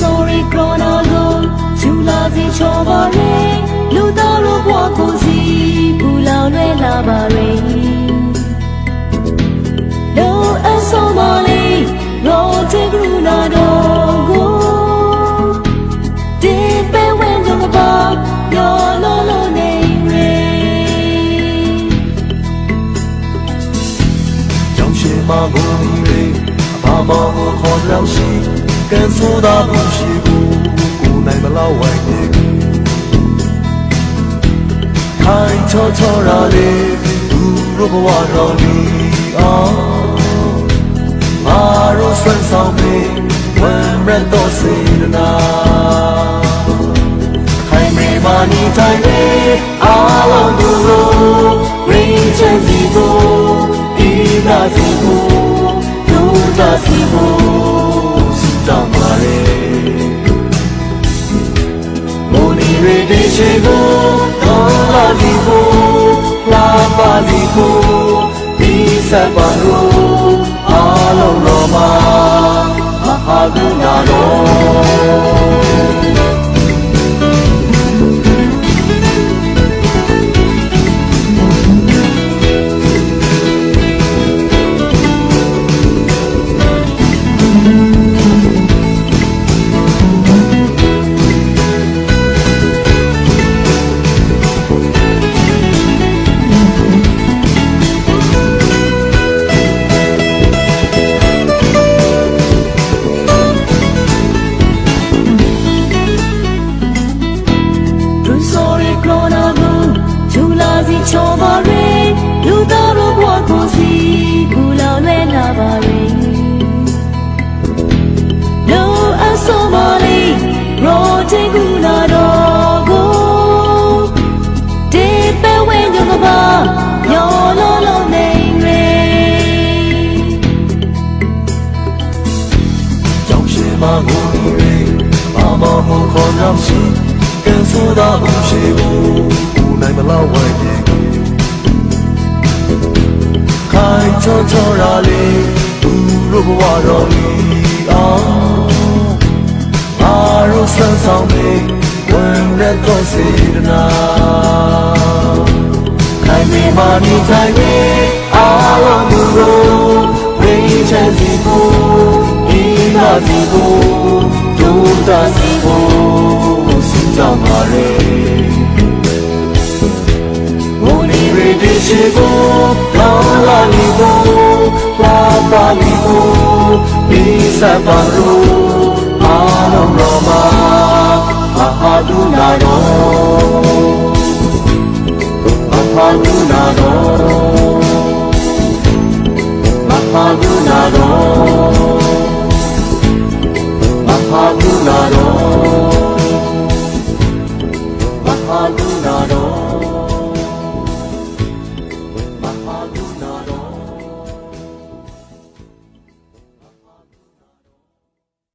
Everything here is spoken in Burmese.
sorry corona ကိုဂျူလာစီချောပါရေလူသားတို့ဘဝကိုစီပူလောင်လွဲလာပါရေလောအဆောမလေးရောတေကရုနာတော့ကိုဒီပဲဝင်ကြပါယောလောလောနေရေကြောင်ရှိမကိုရီအဘာမကိုခေါ်လောက်ရှိ ကန်ဆိုတာကိုရှိဘူးကိုနိုင်မလောက်ဝိုင်းနေခိုင်ချောချောရာလေးသူတို့ဘဝတော်လီအောင်မာရောဆန်းဆောင်မေဝမ်းရတော့စေတနာခိုင်မေမာနီတိုင်းလေးအားလုံးသူတို့ရင်းချင်စီကို ဆက်ပါလို့အားလုံးတော်မှာမဟာကရုဏာတော် ချောပါရေလူသားတို့ဘဝကိုစီကူလောင်လဲလာပါရေလောအဆောမလေးရောတေကူနာတော့ကိုဒီပဲဝင်ကြပါယောလောလောနေရေကြောင်ရှိမကိုရီဘာမဟုတ်ခေါ်ရောက်ရှိကန်ဆို ချောချောရာလေးသူတို့ဘဝတော်လီအောင်မာရောဆန်းဆောင်မေဝမ်းရတော့စေတနာခိုင်မေမာနီတိုင်းမေအားလုံးသူတို့ရင်းချင်စီကိုဒီနာစီကိုဒုတာစီကိုစီတောင်းပါရေမိုးနီရေဒီရှိကို လောလာလီကိုလာပါလီကို